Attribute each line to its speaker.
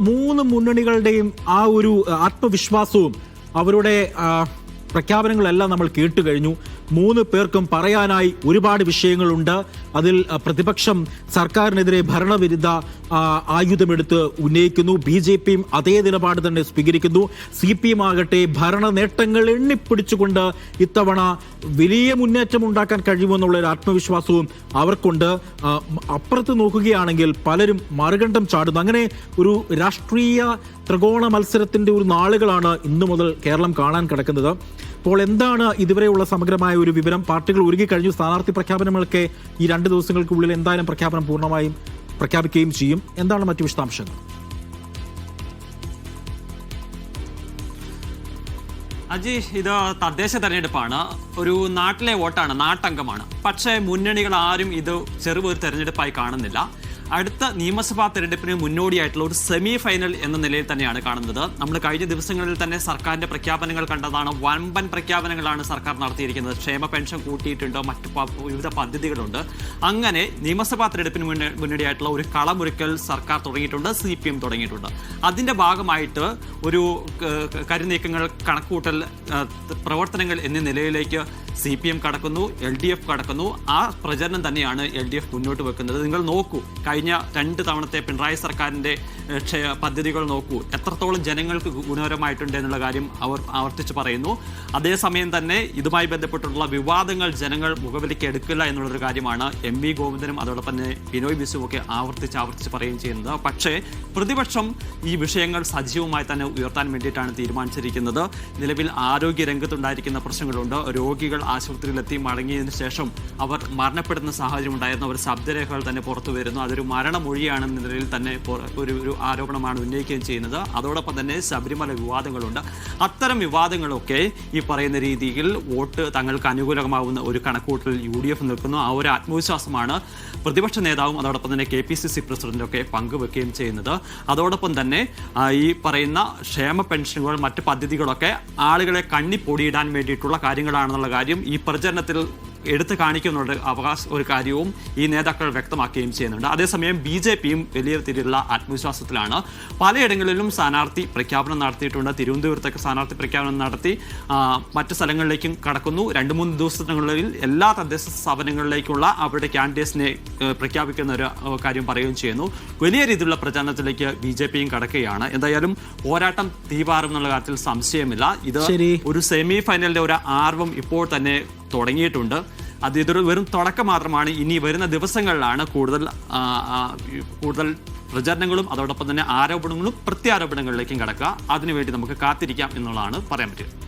Speaker 1: മൂന്ന് മുന്നണികളുടെയും ആ ഒരു ആത്മവിശ്വാസവും അവരുടെ പ്രഖ്യാപനങ്ങളെല്ലാം നമ്മൾ കേട്ടു കഴിഞ്ഞു മൂന്ന് പേർക്കും പറയാനായി ഒരുപാട് വിഷയങ്ങളുണ്ട്. അതിൽ പ്രതിപക്ഷം സർക്കാരിനെതിരെ ഭരണവിരുദ്ധ ആയുധമെടുത്ത് ഉന്നയിക്കുന്നു. ബി ജെ പിയും അതേ നിലപാട് തന്നെ സ്വീകരിക്കുന്നു. സി പി എം ആകട്ടെ ഭരണ നേട്ടങ്ങൾ എണ്ണിപ്പിടിച്ചുകൊണ്ട് ഇത്തവണ വലിയ മുന്നേറ്റം ഉണ്ടാക്കാൻ കഴിയുമെന്നുള്ള ഒരു ആത്മവിശ്വാസവും അവർക്കുണ്ട്. അപ്പുറത്ത് നോക്കുകയാണെങ്കിൽ പലരും മറുകണ്ഠം ചാടുന്നു. അങ്ങനെ ഒരു രാഷ്ട്രീയ ത്രികോണ മത്സരത്തിന്റെ ഒരു നാളുകളാണ് ഇന്നു മുതൽ കേരളം കാണാൻ കിടക്കുന്നത്. അപ്പോൾ എന്താണ് ഇതുവരെയുള്ള സമഗ്രമായ ഒരു വിവരം? പാർട്ടികൾ ഒരുങ്ങി കഴിഞ്ഞു. സ്ഥാനാർത്ഥി പ്രഖ്യാപനങ്ങളൊക്കെ ഈ രണ്ട് ദിവസങ്ങൾക്കുള്ളിൽ എന്തായാലും പ്രഖ്യാപനം പൂർണമായും പ്രഖ്യാപിക്കുകയും ചെയ്യും. എന്താണ് മറ്റു വിശദാംശങ്ങൾ?
Speaker 2: അജി ഇത് തദ്ദേശ തെരഞ്ഞെടുപ്പാണ്. ഒരു നാട്ടിലെ വോട്ടാണ് നാട്ടംഗമാണ്. പക്ഷേ മുന്നണികൾ ആരും ഇത് ചെറുപൊരു തെരഞ്ഞെടുപ്പായി കാണുന്നില്ല. അടുത്ത നിയമസഭാ തെരഞ്ഞെടുപ്പിന് മുന്നോടിയായിട്ടുള്ള ഒരു സെമി ഫൈനൽ എന്ന നിലയിൽ തന്നെയാണ് കാണുന്നത്. നമ്മൾ കഴിഞ്ഞ ദിവസങ്ങളിൽ തന്നെ സർക്കാരിന്റെ പ്രഖ്യാപനങ്ങൾ കണ്ടതാണ്. വൻപൻ പ്രഖ്യാപനങ്ങളാണ് സർക്കാർ നടത്തിയിരിക്കുന്നത്. ക്ഷേമ പെൻഷൻ കൂട്ടിയിട്ടുണ്ട്. മറ്റ് വിവിധ പദ്ധതികളുണ്ട്. അങ്ങനെ നിയമസഭാ തെരഞ്ഞെടുപ്പിന് മുന്നോടിയായിട്ടുള്ള ഒരു കളമൊരുക്കൽ സർക്കാർ തുടങ്ങിയിട്ടുണ്ട്. സി പി എം തുടങ്ങിയിട്ടുണ്ട്. അതിന്റെ ഭാഗമായിട്ട് ഒരു കരുനീക്കങ്ങൾ കണക്കുകൂട്ടൽ പ്രവർത്തനങ്ങൾ എന്നീ നിലയിലേക്ക് സി പി എം കടക്കുന്നു എൽ ഡി എഫ് കടക്കുന്നു. ആ പ്രചരണം തന്നെയാണ് എൽ ഡി എഫ് മുന്നോട്ട് വെക്കുന്നത്. നിങ്ങൾ നോക്കൂ കഴിഞ്ഞ രണ്ട് തവണത്തെ പിണറായി സർക്കാരിന്റെ പദ്ധതികൾ നോക്കൂ. എത്രത്തോളം ജനങ്ങൾക്ക് ഗുണകരമായിട്ടുണ്ട് എന്നുള്ള കാര്യം അവർ ആവർത്തിച്ച് പറയുന്നു. അതേസമയം തന്നെ ഇതുമായി ബന്ധപ്പെട്ടുള്ള വിവാദങ്ങൾ ജനങ്ങൾ മുഖവിലേക്ക് എടുക്കില്ല എന്നുള്ളൊരു കാര്യമാണ് എം വി ഗോവിന്ദനും അതോടൊപ്പം തന്നെ ബിനോയ് ബിസുവും ഒക്കെ ആവർത്തിച്ച് ആവർത്തിച്ച് പറയുകയും ചെയ്യുന്നത്. പക്ഷേ പ്രതിപക്ഷം ഈ വിഷയങ്ങൾ സജീവമായി തന്നെ ഉയർത്താൻ വേണ്ടിയിട്ടാണ് തീരുമാനിച്ചിരിക്കുന്നത്. നിലവിൽ ആരോഗ്യ രംഗത്തുണ്ടായിരിക്കുന്ന പ്രശ്നങ്ങളുണ്ട്. രോഗികൾ ആശുപത്രിയിലെത്തി മടങ്ങിയതിനു ശേഷം അവർ മരണപ്പെടുന്ന സാഹചര്യം ഉണ്ടായിരുന്നു അവർ ശബ്ദരേഖകൾ തന്നെ പുറത്തു വരുന്നു. അതൊരു മരണമൊഴിയാണെന്ന നിലയിൽ തന്നെ ഒരു ഒരു ആരോപണമാണ് ഉന്നയിക്കുകയും ചെയ്യുന്നത്. അതോടൊപ്പം തന്നെ ശബരിമല വിവാദങ്ങളുണ്ട്. അത്തരം വിവാദങ്ങളൊക്കെ ഈ പറയുന്ന രീതിയിൽ വോട്ട് തങ്ങൾക്ക് അനുകൂലമാവുന്ന ഒരു കണക്കൂട്ടിൽ യു ഡി എഫ് നിൽക്കുന്നു. ആ ഒരു ആത്മവിശ്വാസമാണ് പ്രതിപക്ഷ നേതാവും അതോടൊപ്പം തന്നെ കെ പി സി സി പ്രസിഡന്റും ഒക്കെ പങ്കുവെക്കുകയും ചെയ്യുന്നത്. അതോടൊപ്പം തന്നെ ഈ പറയുന്ന ക്ഷേമ പെൻഷനുകൾ മറ്റ് പദ്ധതികളൊക്കെ ആളുകളെ കണ്ണി പൊടിയിടാൻ വേണ്ടിയിട്ടുള്ള കാര്യങ്ങളാണെന്നുള്ള കാര്യം ഈ പ്രചരണത്തിൽ എടുത്തു കാണിക്കുന്നുണ്ട് അവകാശ ഒരു കാര്യവും ഈ നേതാക്കൾ വ്യക്തമാക്കുകയും ചെയ്യുന്നുണ്ട്. അതേസമയം ബി ജെ പിയും വലിയ രീതിയിലുള്ള ആത്മവിശ്വാസത്തിലാണ്. പലയിടങ്ങളിലും സ്ഥാനാർത്ഥി പ്രഖ്യാപനം നടത്തിയിട്ടുണ്ട്. തിരുവനന്തപുരത്തൊക്കെ സ്ഥാനാർത്ഥി പ്രഖ്യാപനം നടത്തി മറ്റു സ്ഥലങ്ങളിലേക്കും കടക്കുന്നു. രണ്ട് മൂന്ന് ദിവസങ്ങളിൽ എല്ലാ തദ്ദേശ സ്ഥാപനങ്ങളിലേക്കുള്ള അവരുടെ ക്യാൻഡിഡേറ്റ്സിനെ പ്രഖ്യാപിക്കുന്ന ഒരു കാര്യം പറയുകയും ചെയ്യുന്നു. വലിയ രീതിയിലുള്ള പ്രചാരണത്തിലേക്ക് ബി ജെ പിയും കടക്കുകയാണ്. എന്തായാലും പോരാട്ടം തീപാറും എന്നുള്ള കാര്യത്തിൽ സംശയമില്ല. ഇത് ഒരു സെമി ഫൈനലിന്റെ ഒരു ആർവം ഇപ്പോൾ തന്നെ തുടങ്ങിയിട്ടുണ്ട്. അത് ഇതൊരു വെറും തുടക്കം മാത്രമാണ്. ഇനി വരുന്ന ദിവസങ്ങളിലാണ് കൂടുതൽ കൂടുതൽ പ്രചരണങ്ങളും അതോടൊപ്പം തന്നെ ആരോപണങ്ങളും പ്രത്യാരോപണങ്ങളിലേക്കും കടക്കുക. അതിനുവേണ്ടി നമുക്ക് കാത്തിരിക്കാം എന്നുള്ളതാണ് പറയാൻ പറ്റുക